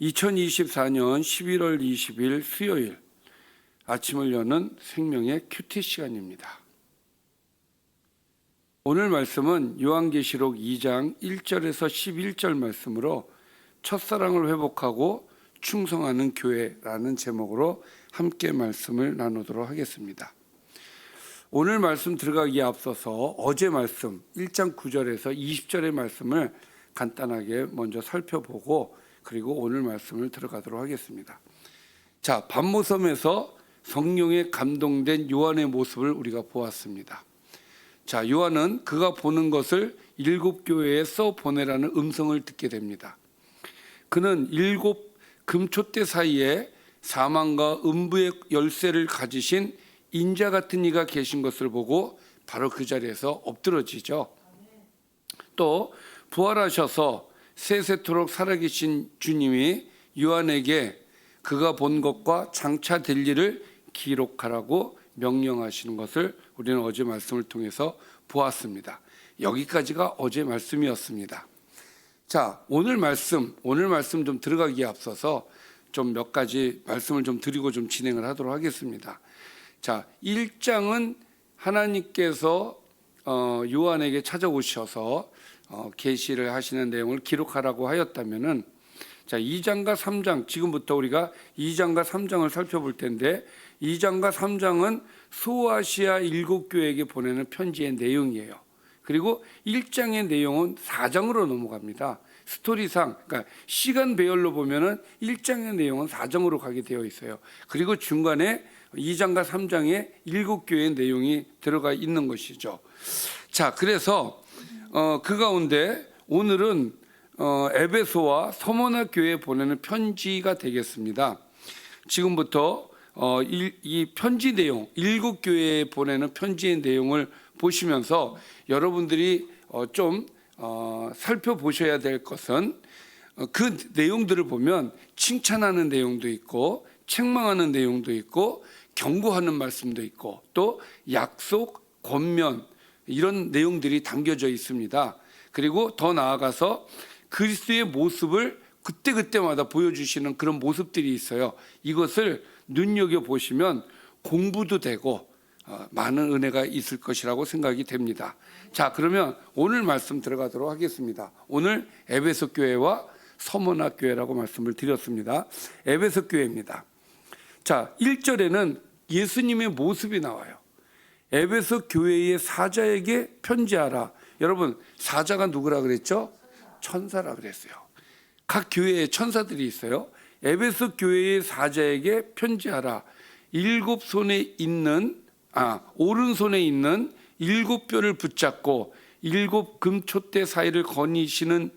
2024년 11월 20일 수요일 아침을 여는 생명의 큐티 시간입니다. 오늘 말씀은 요한계시록 2장 1절에서 11절 말씀으로 첫사랑을 회복하고 충성하는 교회라는 제목으로 함께 말씀을 나누도록 하겠습니다. 오늘 말씀 들어가기에 앞서서 어제 말씀 1장 9절에서 20절의 말씀을 간단하게 먼저 살펴보고 그리고 오늘 말씀을 들어가도록 하겠습니다. 자, 밤모섬에서 성령에 감동된 요한의 모습을 우리가 보았습니다. 자, 요한은 그가 보는 것을 일곱 교회에 써 보내라는 음성을 듣게 됩니다. 그는 일곱 금초대 사이에 사망과 음부의 열쇠를 가지신 인자 같은 이가 계신 것을 보고 바로 그 자리에서 엎드러지죠. 또 부활하셔서 세세토록 살아계신 주님이 요한에게 그가 본 것과 장차 될 일을 기록하라고 명령하시는 것을 우리는 어제 말씀을 통해서 보았습니다. 여기까지가 어제 말씀이었습니다. 자, 오늘 말씀, 오늘 말씀 좀 들어가기에 앞서서 좀 몇 가지 말씀을 좀 드리고 좀 진행을 하도록 하겠습니다. 자, 1장은 하나님께서 어, 요한에게 찾아오셔서 어, 계시를 하시는 내용을 기록하라고 하였다면은 자, 2장과 3장 지금부터 우리가 2장과 3장을 살펴볼 텐데 2장과 3장은 소아시아 일곱 교회에게 보내는 편지의 내용이에요. 그리고 1장의 내용은 4장으로 넘어갑니다. 스토리상 그러니까 시간 배열로 보면은 1장의 내용은 4장으로 가게 되어 있어요. 그리고 중간에 2장과 3장에 일곱 교회의 내용이 들어가 있는 것이죠. 자, 그래서 어, 그 가운데 오늘은 어, 에베소와 서머나 교회에 보내는 편지가 되겠습니다. 지금부터 어, 이, 이 편지 내용, 일곱 교회에 보내는 편지의 내용을 보시면서 여러분들이 어, 좀 어, 살펴보셔야 될 것은 어, 그 내용들을 보면 칭찬하는 내용도 있고 책망하는 내용도 있고 경고하는 말씀도 있고 또 약속, 권면 이런 내용들이 담겨져 있습니다. 그리고 더 나아가서 그리스도의 모습을 그때그때마다 보여주시는 그런 모습들이 있어요. 이것을 눈여겨 보시면 공부도 되고 어, 많은 은혜가 있을 것이라고 생각이 됩니다. 자, 그러면 오늘 말씀 들어가도록 하겠습니다. 오늘 에베소 교회와 서머나 교회라고 말씀을 드렸습니다. 에베소 교회입니다. 자, 1절에는 예수님의 모습이 나와요. 에베소 교회의 사자에게 편지하라. 여러분, 사자가 누구라 그랬죠? 천사라 그랬어요. 각 교회에 천사들이 있어요. 에베소 교회의 사자에게 편지하라. 일곱 손에 있는 아 오른손에 있는 일곱 뼈를 붙잡고 일곱 금촛대 사이를 거니시는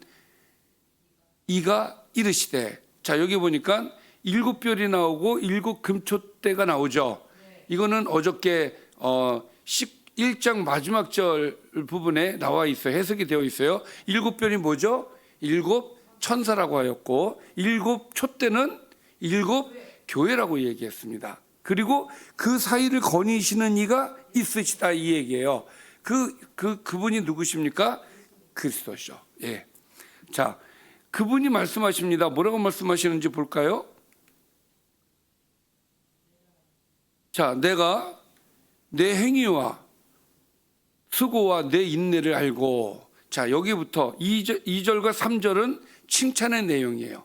이가 이르시되 자 여기 보니까 일곱 뼈이 나오고 일곱 금촛대가 나오죠. 이거는 어저께 어 11장 마지막 절 부분에 나와 있어요. 해석이 되어 있어요. 일곱 뼈이 뭐죠? 일곱 천사라고 하였고 일곱 촛대는 일곱 교회라고 얘기했습니다. 그리고 그 사이를 거니시는 이가 있으시다 이 얘기예요. 그, 그, 그분이 누구십니까? 그리스도죠. 예. 자, 그분이 말씀하십니다. 뭐라고 말씀하시는지 볼까요? 자, 내가 내 행위와 수고와 내 인내를 알고 자, 여기부터 2절, 2절과 3절은 칭찬의 내용이에요.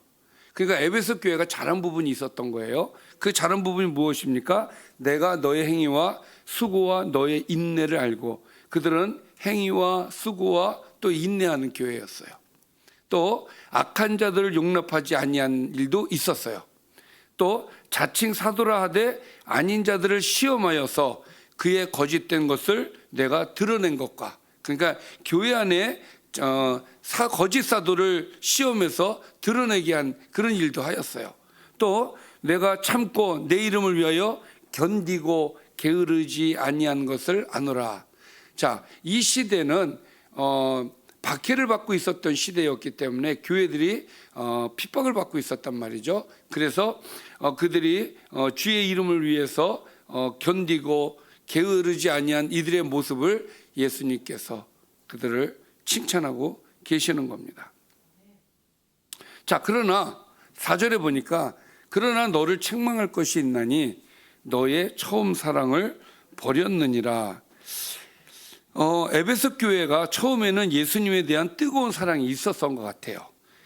그러니까 에베소 교회가 잘한 부분이 있었던 거예요. 그 잘한 부분이 무엇입니까? 내가 너의 행위와 수고와 너의 인내를 알고 그들은 행위와 수고와 또 인내하는 교회였어요. 또 악한 자들을 용납하지 아니한 일도 있었어요. 또 자칭 사도라 하되 아닌 자들을 시험하여서 그의 거짓된 것을 내가 드러낸 것과 그러니까 교회 안에 어, 사, 거짓 사도를 시험해서 드러내게 한 그런 일도 하였어요. 또 내가 참고 내 이름을 위하여 견디고 게으르지 아니한 것을 아노라. 자, 이 시대는 어, 박해를 받고 있었던 시대였기 때문에 교회들이 어, 핍박을 받고 있었단 말이죠. 그래서 어, 그들이 어, 주의 이름을 위해서 어, 견디고 게으르지 아니한 이들의 모습을 예수님께서 그들을 칭찬하고 계시는 겁니다. 자, 그러나 4절에 보니까 그러나 너를 책망할 것이 있나니 너의 처음 사랑을 버렸느니라. 어, 에베소 교회가 처음에는 예수님에 대한 뜨거운 사랑이 있었던 것 같아요.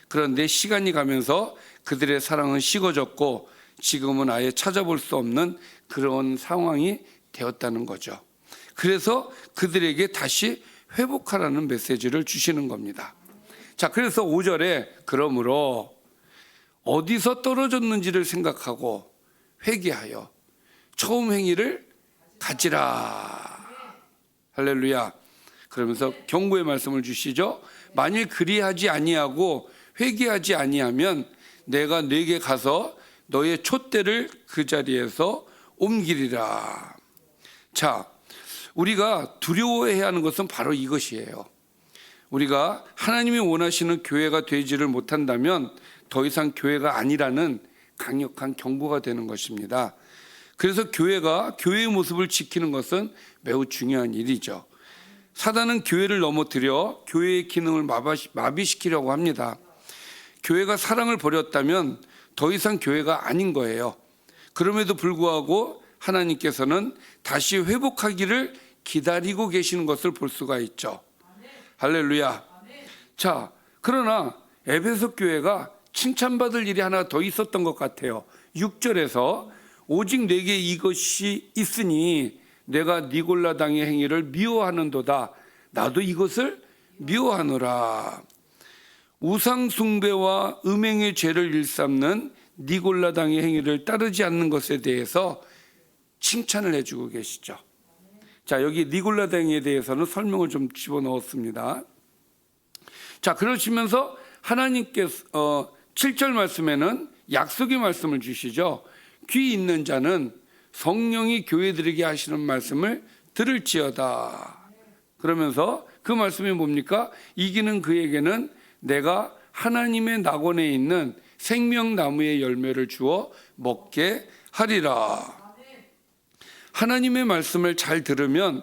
그런데 시간이 가면서 그들의 사랑은 식어졌고 지금은 아예 찾아볼 수 없는 그런 상황이 되었다는 거죠. 그래서 그들에게 다시 회복하라는 메시지를 주시는 겁니다. 자, 그래서 5절에 그러므로 어디서 떨어졌는지를 생각하고 회개하여 처음 행위를 가지라. 할렐루야. 그러면서 경고의 말씀을 주시죠. 만일 그리하지 아니하고 회개하지 아니하면 내가 네게 가서 너의 촛대를 그 자리에서 옮기리라. 자, 우리가 두려워해야 하는 것은 바로 이것이에요. 우리가 하나님이 원하시는 교회가 되지를 못한다면 더 이상 교회가 아니라는 강력한 경고가 되는 것입니다. 그래서 교회가 교회의 모습을 지키는 것은 매우 중요한 일이죠. 사단은 교회를 넘어뜨려 교회의 기능을 마비- 마비시키려고 합니다. 교회가 사랑을 버렸다면 더 이상 교회가 아닌 거예요. 그럼에도 불구하고 하나님께서는 다시 회복하기를 기다리고 계시는 것을 볼 수가 있죠. 할렐루야. 자, 그러나 에베소 교회가 칭찬받을 일이 하나 더 있었던 것 같아요. 6절에서 오직 내게 이것이 있으니 내가 니골라 당의 행위를 미워하는도다. 나도 이것을 미워하노라. 우상 숭배와 음행의 죄를 일삼는 니골라 당의 행위를 따르지 않는 것에 대해서 칭찬을 해주고 계시죠. 자, 여기 니골라 당에 대해서는 설명을 좀 집어넣었습니다. 자, 그러시면서 하나님께서 어, 7절 말씀에는 약속의 말씀을 주시죠. 귀 있는 자는 성령이 교회들에게 하시는 말씀을 들을지어다. 그러면서 그 말씀이 뭡니까? 이기는 그에게는 내가 하나님의 낙원에 있는 생명나무의 열매를 주어 먹게 하리라. 하나님의 말씀을 잘 들으면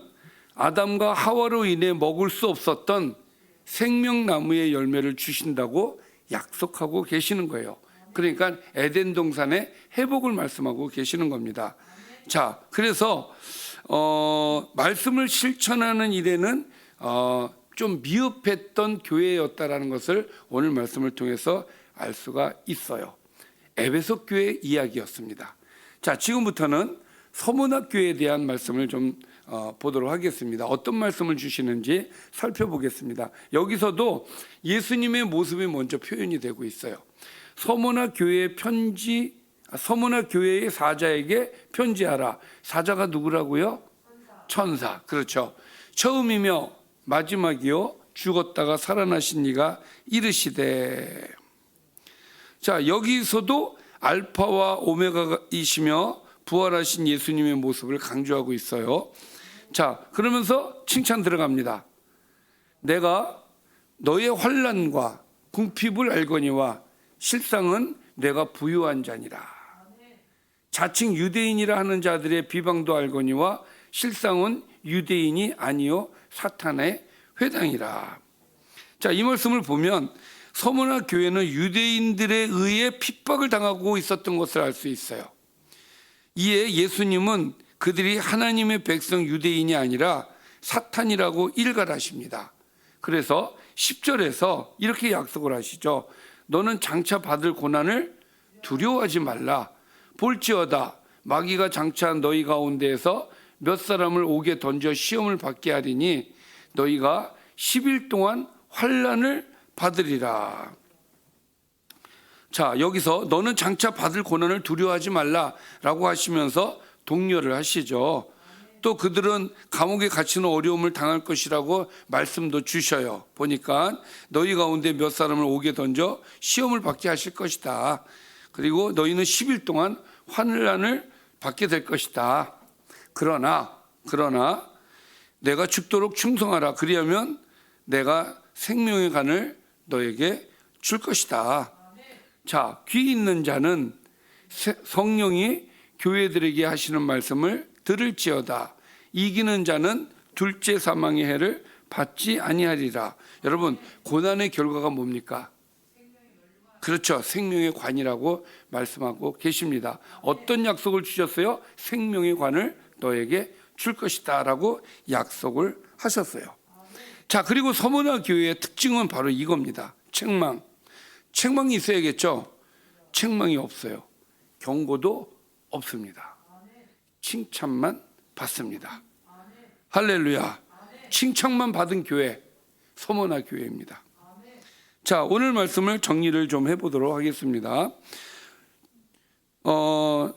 아담과 하와로 인해 먹을 수 없었던 생명나무의 열매를 주신다고 약속하고 계시는 거예요. 그러니까 에덴 동산의 회복을 말씀하고 계시는 겁니다. 자, 그래서 어, 말씀을 실천하는 일에는 어, 좀 미흡했던 교회였다라는 것을 오늘 말씀을 통해서 알 수가 있어요. 에베소 교회 이야기였습니다. 자, 지금부터는 서문학 교회에 대한 말씀을 좀 어, 보도록 하겠습니다. 어떤 말씀을 주시는지 살펴보겠습니다. 여기서도 예수님의 모습이 먼저 표현이 되고 있어요. 서문학 교회의 편지, 아, 서문학 교회의 사자에게 편지하라. 사자가 누구라고요? 천사. 그렇죠. 처음이며 마지막이요. 죽었다가 살아나신 이가 이르시되. 자, 여기서도 알파와 오메가이시며 부활하신 예수님의 모습을 강조하고 있어요. 자, 그러면서 칭찬 들어갑니다. 내가 너의 환란과 궁핍을 알거니와 실상은 내가 부유한 자니라. 자칭 유대인이라 하는 자들의 비방도 알거니와 실상은 유대인이 아니요 사탄의 회당이라. 자, 이 말씀을 보면 서문화 교회는 유대인들에 의해 핍박을 당하고 있었던 것을 알 수 있어요. 이에 예수님은 그들이 하나님의 백성 유대인이 아니라 사탄이라고 일갈하십니다. 그래서 10절에서 이렇게 약속을 하시죠. 너는 장차 받을 고난을 두려워하지 말라. 볼지어다 마귀가 장차한 너희 가운데에서 몇 사람을 옥에 던져 시험을 받게 하리니 너희가 10일 동안 환란을 받으리라. 자, 여기서 너는 장차 받을 고난을 두려워하지 말라라고 하시면서 독려를 하시죠. 또 그들은 감옥에 갇히는 어려움을 당할 것이라고 말씀도 주셔요. 보니까 너희 가운데 몇 사람을 옥에 던져 시험을 받게 하실 것이다. 그리고 너희는 10일 동안 환란을 받게 될 것이다. 그러나 그러나 내가 죽도록 충성하라. 그리하면 내가 생명의 간을 너에게 줄 것이다. 자, 귀 있는 자는 세- 성령이 교회들에게 하시는 말씀을 들을지어다. 이기는 자는 둘째 사망의 해를 받지 아니하리라. 여러분, 고난의 결과가 뭡니까? 그렇죠. 생명의 관이라고 말씀하고 계십니다. 어떤 약속을 주셨어요? 생명의 관을 너에게 줄 것이다 라고 약속을 하셨어요. 자, 그리고 서문화 교회의 특징은 바로 이겁니다. 책망. 책망이 있어야겠죠. 책망이 없어요. 경고도 없습니다. 칭찬만 받습니다. 할렐루야. 칭찬만 받은 교회, 서문화 교회입니다. 자, 오늘 말씀을 정리를 좀 해보도록 하겠습니다. 어,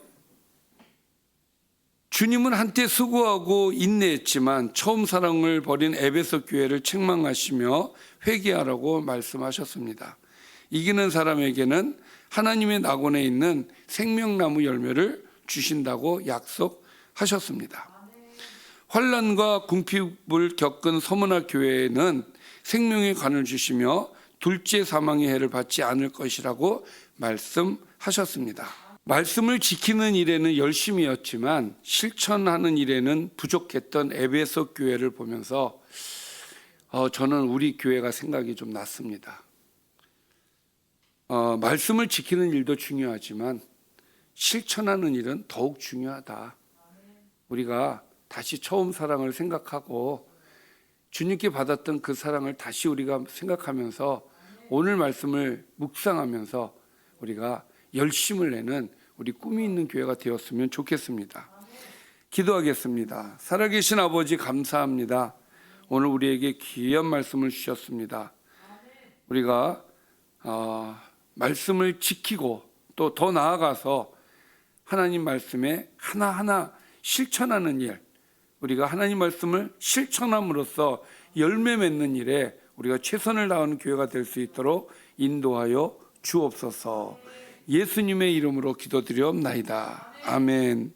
주님은 한때 수고하고 인내했지만 처음 사랑을 버린 에베소 교회를 책망하시며 회개하라고 말씀하셨습니다. 이기는 사람에게는 하나님의 낙원에 있는 생명나무 열매를 주신다고 약속하셨습니다. 환란과 궁핍을 겪은 서문화 교회에는 생명의 관을 주시며 둘째 사망의 해를 받지 않을 것이라고 말씀하셨습니다. 말씀을 지키는 일에는 열심이었지만 실천하는 일에는 부족했던 에베소 교회를 보면서 어, 저는 우리 교회가 생각이 좀 났습니다. 어, 말씀을 지키는 일도 중요하지만 실천하는 일은 더욱 중요하다. 우리가 다시 처음 사랑을 생각하고 주님께 받았던 그 사랑을 다시 우리가 생각하면서 오늘 말씀을 묵상하면서 우리가 열심을 내는 우리 꿈이 있는 교회가 되었으면 좋겠습니다. 기도하겠습니다. 살아계신 아버지 감사합니다. 오늘 우리에게 귀한 말씀을 주셨습니다. 우리가 어, 말씀을 지키고 또 더 나아가서 하나님 말씀에 하나하나 실천하는 일, 우리가 하나님 말씀을 실천함으로써 열매 맺는 일에 우리가 최선을 다하는 교회가 될 수 있도록 인도하여 주옵소서. 예수님의 이름으로 기도드리옵나이다. 아멘.